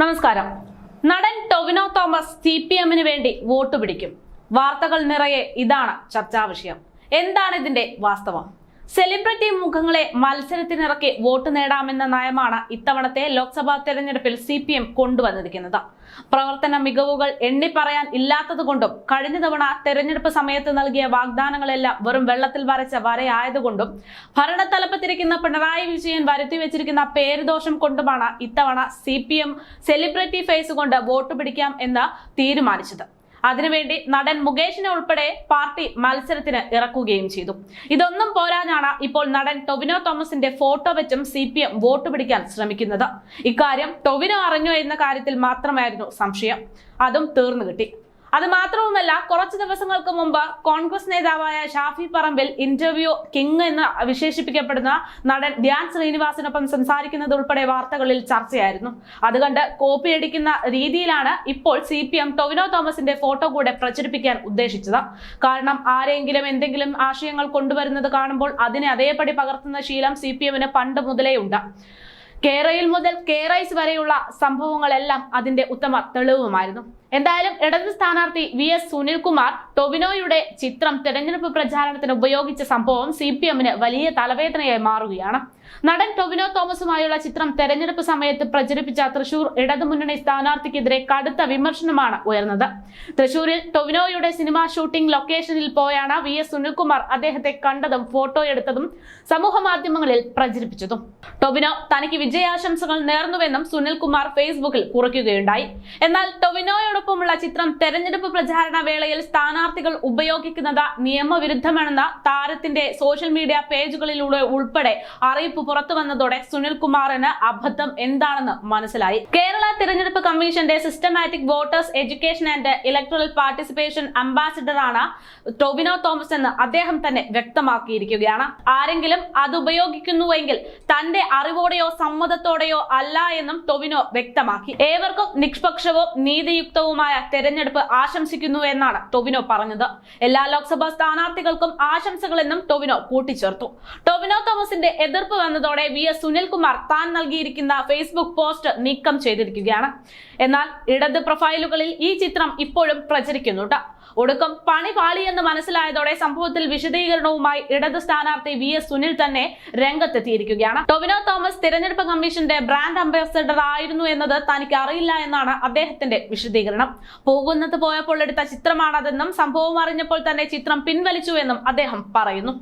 നമസ്കാരം. നടൻ Tovino Thomas C P എമ്മിന് വേണ്ടി വോട്ട് പിടിക്കും. വാർത്തകൾ നിറയെ ഇതാണ് ചർച്ചാ വിഷയം. എന്താണ് ഇതിന്റെ വാസ്തവം? സെലിബ്രിറ്റി മുഖങ്ങളെ മത്സരത്തിനിറക്കി വോട്ട് നേടാമെന്ന നയമാണ് ഇത്തവണത്തെ ലോക്സഭാ തെരഞ്ഞെടുപ്പിൽ സി പി എം കൊണ്ടുവന്നിരിക്കുന്നത്. പ്രവർത്തന മികവുകൾ എണ്ണിപ്പറയാൻ ഇല്ലാത്തതുകൊണ്ടും കഴിഞ്ഞ തവണ തെരഞ്ഞെടുപ്പ് സമയത്ത് നൽകിയ വാഗ്ദാനങ്ങളെല്ലാം വെറും വെള്ളത്തിൽ വരച്ച വരയായതുകൊണ്ടും ഭരണത്തലപ്പത്തിരിക്കുന്ന പിണറായി വിജയൻ വരുത്തി വെച്ചിരിക്കുന്ന പേരുദോഷം കൊണ്ടുമാണ് ഇത്തവണ സി സെലിബ്രിറ്റി ഫേസ് കൊണ്ട് വോട്ട് പിടിക്കാം എന്ന് തീരുമാനിച്ചത്. അതിനുവേണ്ടി നടൻ മുകേഷിനെ ഉൾപ്പെടെ പാർട്ടി മത്സരത്തിന് ഇറക്കുകയും ചെയ്തു. ഇതൊന്നും പോരാഞ്ഞാണ് ഇപ്പോൾ നടൻ ടൊവിനോ തോമസിന്റെ ഫോട്ടോ വെച്ചും സി പി എം വോട്ട് പിടിക്കാൻ ശ്രമിക്കുന്നത്. ഇക്കാര്യം ടൊവിനോ അറിഞ്ഞു എന്ന കാര്യത്തിൽ മാത്രമായിരുന്നു സംശയം. അതും തീർന്നു കിട്ടി. അത് മാത്രവുമല്ല കുറച്ച് ദിവസങ്ങൾക്ക് മുമ്പ് കോൺഗ്രസ് നേതാവായ ഷാഫി പറമ്പിൽ ഇന്റർവ്യൂ കിങ് എന്ന് വിശേഷിപ്പിക്കപ്പെടുന്ന നടൻ ധ്യാൻ ശ്രീനിവാസിനൊപ്പം സംസാരിക്കുന്നത് ഉൾപ്പെടെ വാർത്തകളിൽ ചർച്ചയായിരുന്നു. അതുകണ്ട് കോപ്പി അടിക്കുന്ന രീതിയിലാണ് ഇപ്പോൾ സി പി എം ടൊവിനോ തോമസിന്റെ ഫോട്ടോ കൂടെ പ്രചരിപ്പിക്കാൻ ഉദ്ദേശിച്ചത്. കാരണം ആരെങ്കിലും എന്തെങ്കിലും ആശയങ്ങൾ കൊണ്ടുവരുന്നത് കാണുമ്പോൾ അതിനെ അതേപടി പകർത്തുന്ന ശീലം സി പി എമ്മിന് പണ്ട് മുതലേ ഉണ്ട്. കേരയിൽ മുതൽ കേരൈസ് വരെയുള്ള സംഭവങ്ങളെല്ലാം അതിന്റെ ഉത്തമ തെളിവുമായിരുന്നു. എന്തായാലും ഇടത് സ്ഥാനാർത്ഥി വി എസ് സുനിൽകുമാർ ടൊവിനോയുടെ ചിത്രം തെരഞ്ഞെടുപ്പ് പ്രചാരണത്തിന് ഉപയോഗിച്ച സംഭവം സി പി എമ്മിന് വലിയ തലവേദനയായി മാറുകയാണ്. നടൻ ടൊവിനോ തോമസുമായുള്ള ചിത്രം തെരഞ്ഞെടുപ്പ് സമയത്ത് പ്രചരിപ്പിച്ച തൃശൂർ ഇടതുമുന്നണി സ്ഥാനാർത്ഥിക്കെതിരെ കടുത്ത വിമർശനമാണ് ഉയർന്നത്. തൃശൂരിൽ ടൊവിനോയുടെ സിനിമാ ഷൂട്ടിംഗ് ലൊക്കേഷനിൽ പോയാണ് വി എസ് സുനിൽകുമാർ അദ്ദേഹത്തെ കണ്ടതും ഫോട്ടോ എടുത്തതും സമൂഹ മാധ്യമങ്ങളിൽ പ്രചരിപ്പിച്ചതും. ടൊവിനോ തനിക്ക് വിജയാശംസകൾ നേർന്നുവെന്നും സുനിൽകുമാർ ഫേസ്ബുക്കിൽ കുറിക്കുകയുണ്ടായി. എന്നാൽ ടൊവിനോയോടൊപ്പമുള്ള ചിത്രം തെരഞ്ഞെടുപ്പ് പ്രചാരണ വേളയിൽ സ്ഥാനാർത്ഥികൾ ഉപയോഗിക്കുന്നത് നിയമവിരുദ്ധമാണെന്ന താരത്തിന്റെ സോഷ്യൽ മീഡിയ പേജുകളിലൂടെ ഉൾപ്പെടെ അറിയിപ്പ് പുറത്തു വന്നതോടെ സുനിൽകുമാറിന് അബദ്ധം എന്താണെന്ന് മനസ്സിലായി. കേരള തിരഞ്ഞെടുപ്പ് കമ്മീഷന്റെ systematic voters education and electoral participation അംബാസിഡറാണ് Tovino Thomas എന്ന് അദ്ദേഹം തന്നെ വ്യക്തമാക്കിയിരിക്കുകയാണ്. ആരെങ്കിലും അത് ഉപയോഗിക്കുന്നുവെങ്കിൽ തന്റെ അറിവോടെയോ സമ്മതത്തോടെയോ അല്ല എന്നും ടൊവിനോ വ്യക്തമാക്കി. ഏവർക്കും നിഷ്പക്ഷവും നീതിയുക്തവുമായ തെരഞ്ഞെടുപ്പ് ആശംസിക്കുന്നു എന്നാണ് ടൊവിനോ പറഞ്ഞത്. എല്ലാ ലോക്സഭാ സ്ഥാനാർത്ഥികൾക്കും ആശംസകളെന്നും ടൊവിനോ കൂട്ടിച്ചേർത്തു. ടൊവിനോ തോമസിന്റെ എതിർപ്പ് വന്നതോടെ വി എസ് സുനിൽകുമാർ താൻ നൽകിയിരിക്കുന്ന ഫേസ്ബുക്ക് പോസ്റ്റ് നീക്കം ചെയ്തിരിക്കുകയാണ്. എന്നാൽ ഇടത് പ്രൊഫൈലുകളിൽ ഈ ചിത്രം ഇപ്പോഴും പ്രചരിക്കുന്നുണ്ട്. ഒടുക്കം പണി പാളിയെന്ന് മനസ്സിലായതോടെ സംഭവത്തിൽ വിശദീകരണവുമായി ഇടത് സ്ഥാനാർത്ഥി വി എസ് സുനിൽ തന്നെ രംഗത്തെത്തിയിരിക്കുകയാണ്. ടൊവിനോ തോമസ് തിരഞ്ഞെടുപ്പ് കമ്മീഷന്റെ ബ്രാൻഡ് അംബാസഡർ ആയിരുന്നു എന്നത് തനിക്ക് അറിയില്ല എന്നാണ് അദ്ദേഹത്തിന്റെ വിശദീകരണം. പോകുന്നത് പോയപ്പോൾ എടുത്ത ചിത്രമാണതെന്നും സംഭവം അറിഞ്ഞപ്പോൾ തന്നെ ചിത്രം പിൻവലിച്ചു എന്നും അദ്ദേഹം പറയുന്നു.